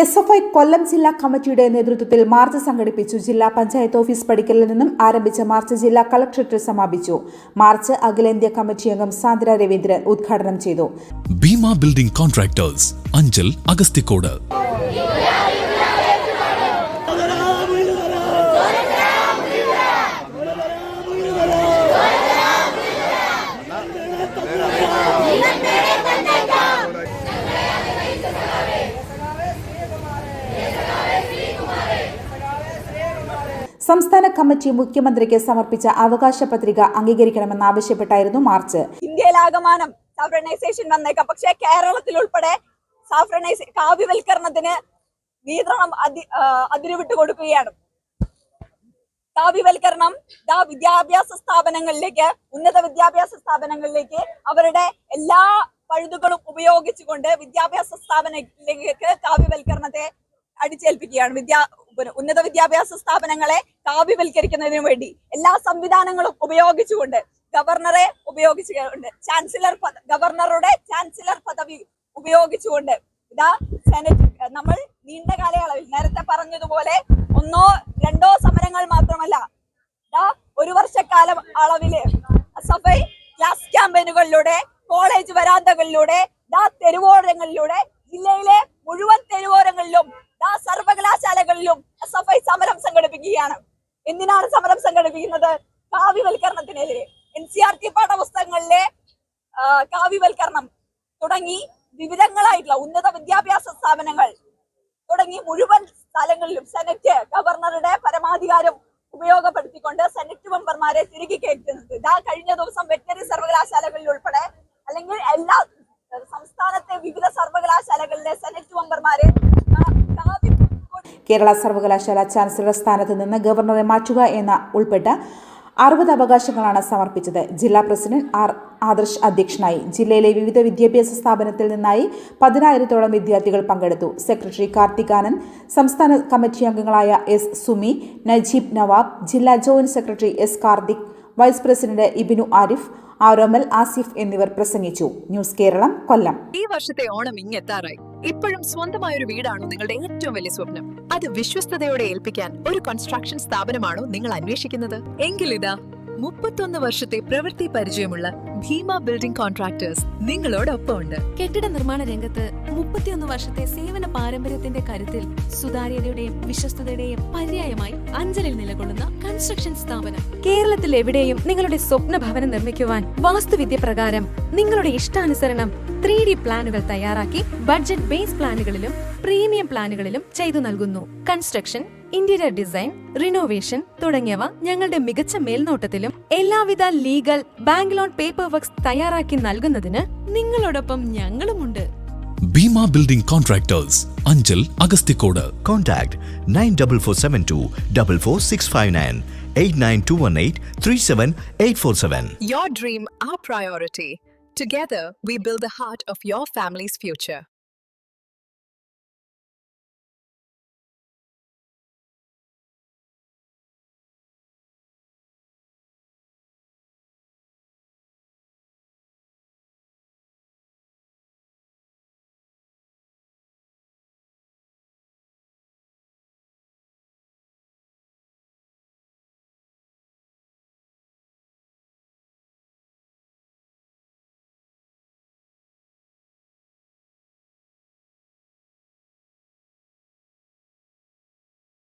S F I കൊല്ലം ജില്ലാ കമ്മിറ്റിയുടെ നേതൃത്വത്തിൽ മാർച്ച് സംഘടിപ്പിച്ചു ജില്ലാ പഞ്ചായത്ത് ഓഫീസ് പടിക്കലിൽ നിന്നും ആരംഭിച്ച മാർച്ച് ജില്ലാ കളക്ടറേറ്റിൽ സമാപിച്ചു. മാർച്ച് അഖിലേന്ത്യാ കമ്മിറ്റി അംഗം സാന്ദ്ര രവീന്ദ്രൻ ഉദ്ഘാടനം ചെയ്തു. ഭീമ ബിൽഡിംഗ് കോൺട്രാക്ടേഴ്സ് അഞ്ചൽ അഗസ്തിക്കോട് സംസ്ഥാന കമ്മിറ്റി മുഖ്യമന്ത്രിക്ക് സമർപ്പിച്ച അവകാശ പത്രിക അംഗീകരിക്കണമെന്നാവശ്യപ്പെട്ടായിരുന്നു മാർച്ച്. ഇന്ത്യയിലാകമാനം സാഫ്രണൈസേഷൻ വന്നേക്കാം. പക്ഷേ കേരളത്തിൽ ഉൾപ്പെടെ സാഫ്രണൈസേ കാവ്യവൽക്കരണത്തിന് നിയന്ത്രണം അതിരുവിട്ട് കൊടുക്കുകയാണ്. കാവ്യവൽക്കരണം വിദ്യാഭ്യാസ സ്ഥാപനങ്ങളിലേക്ക് ഉന്നത വിദ്യാഭ്യാസ സ്ഥാപനങ്ങളിലേക്ക് അവരുടെ എല്ലാ പഴുതുകളും ഉപയോഗിച്ചുകൊണ്ട് വിദ്യാഭ്യാസ സ്ഥാപനങ്ങളിലേക്ക് കാവ്യവൽക്കരണത്തെ അടിച്ചേൽപ്പിക്കുകയാണ്. വിദ്യാ ഉന്നത വിദ്യാഭ്യാസ സ്ഥാപനങ്ങളെ കാവ്യവൽക്കരിക്കുന്നതിനു വേണ്ടി എല്ലാ സംവിധാനങ്ങളും ഉപയോഗിച്ചുകൊണ്ട് ഗവർണറെ ഉപയോഗിച്ചുകൊണ്ട് ചാൻസലർ ഗവർണറുടെ ചാൻസലർ പദവി ഉപയോഗിച്ചുകൊണ്ട് ഇതാ സെനറ്റ് നമ്മൾ നീണ്ട കാലയളവിൽ നേരത്തെ പറഞ്ഞതുപോലെ ഒന്നോ രണ്ടോ സമരങ്ങൾ മാത്രമല്ല. ഇതാ ഒരു വർഷക്കാലം അളവിൽ സഭയിൽ ക്ലാസ് ക്യാമ്പയിനുകളിലൂടെ കോളേജ് വരാന്തകളിലൂടെ ദാ തെരുവോരങ്ങളിലൂടെ ജില്ലയിലെ മുഴുവൻ തെരുവോരങ്ങളിലും ദാ സർവകലാശാലകളിലും എസ് എഫ് ഐ സമരം സംഘടിപ്പിക്കുകയാണ്. എന്തിനാണ് സമരം സംഘടിപ്പിക്കുന്നത്? കാവ്യവൽക്കരണത്തിനെതിരെ. എൻ സി ആർ ടി പാഠപുസ്തകങ്ങളിലെ കാവ്യവൽക്കരണം തുടങ്ങി വിവിധങ്ങളായിട്ടുള്ള ഉന്നത വിദ്യാഭ്യാസ സ്ഥാപനങ്ങൾ തുടങ്ങി മുഴുവൻ സ്ഥലങ്ങളിലും സെനറ്റ് ഗവർണറുടെ പരമാധികാരം ഉപയോഗപ്പെടുത്തിക്കൊണ്ട് സെനറ്റ് മെമ്പർമാരെ തിരികെ കയറ്റുന്നത്. ഇതാ കഴിഞ്ഞ ദിവസം വെറ്ററി സർവകലാശാലകളിൽ ഉൾപ്പെടെ അല്ലെങ്കിൽ എല്ലാ സംസ്ഥാനത്തെ വിവിധ സർവകലാശാലകളിലെ സെനറ്റ് മെമ്പർമാരെ കേരള സർവകലാശാല ചാൻസലർ സ്ഥാനത്ത് നിന്ന് ഗവർണറെ മാറ്റുക എന്ന ഉൾപ്പെട്ട അറുപത് അവകാശങ്ങളാണ് സമർപ്പിച്ചത്. ജില്ലാ പ്രസിഡന്റ് ആർ ആദർശ് അധ്യക്ഷനായി. ജില്ലയിലെ വിവിധ വിദ്യാഭ്യാസ സ്ഥാപനത്തിൽ നിന്നായി പതിനായിരത്തോളം വിദ്യാർത്ഥികൾ പങ്കെടുത്തു. സെക്രട്ടറി കാർത്തികാനൻ സംസ്ഥാന കമ്മിറ്റി അംഗങ്ങളായ എസ് സുമി നജീബ് നവാബ് ജില്ലാ joint secretary S Karthik vice president Ibinu Arif Aromal Asif എന്നിവർ പ്രസംഗിച്ചു. ന്യൂസ് കേരളം കൊല്ലം. ഈ വർഷത്തെ ഓണം ഇങ്ങെത്താറായി. ഇപ്പോഴും സ്വന്തമായ ഒരു വീടാണോ നിങ്ങളുടെ ഏറ്റവും വലിയ സ്വപ്നം? അത് വിശ്വസ്തയോടെ ഏൽപ്പിക്കാൻ ഒരു കൺസ്ട്രക്ഷൻ സ്ഥാപനമാണോ നിങ്ങൾ അന്വേഷിക്കുന്നത്? എങ്കിൽ ഇതാ മുപ്പത്തൊന്ന് വർഷത്തെ പ്രവൃത്തി പരിചയമുള്ള ഭീമ ബിൽഡിംഗ് കോൺട്രാക്ടേഴ്സ് നിങ്ങളോടൊപ്പം ഉണ്ട് കെട്ടിട നിർമ്മാണ രംഗത്ത് മുപ്പത്തിയൊന്ന് വർഷത്തെ സേവന പാരമ്പര്യത്തിന്റെ കരുത്തിൽ സുതാര്യതയുടെയും വിശ്വസ്തതയുടെയും പര്യായമായി അഞ്ചലിൽ നിലകൊള്ളുന്ന കൺസ്ട്രക്ഷൻ സ്ഥാപനം. കേരളത്തിൽ എവിടെയും നിങ്ങളുടെ സ്വപ്ന ഭവനം നിർമ്മിക്കുവാൻ വാസ്തുവിദ്യ പ്രകാരം നിങ്ങളുടെ ഇഷ്ടാനുസരണം ത്രീ ഡി പ്ലാനുകൾ തയ്യാറാക്കി ബഡ്ജറ്റ് ബേസ് പ്ലാനുകളിലും പ്രീമിയം പ്ലാനുകളിലും ചെയ്തു നൽകുന്നു. കൺസ്ട്രക്ഷൻ ഇന്റീരിയർ ഡിസൈൻ റിനോവേഷൻ തുടങ്ങിയവ ഞങ്ങളുടെ മികച്ച മേൽനോട്ടത്തിലും എല്ലാവിധ legal bank loan paper works തയ്യാറാക്കി നൽകുന്നതിന് നിങ്ങളോടൊപ്പം ഞങ്ങളുമുണ്ട്. Bhima building contractors Anchal Agasthikode Contact 94472 44659 89218 37847. Your dream, our priority. Together, we build the heart of your family's future.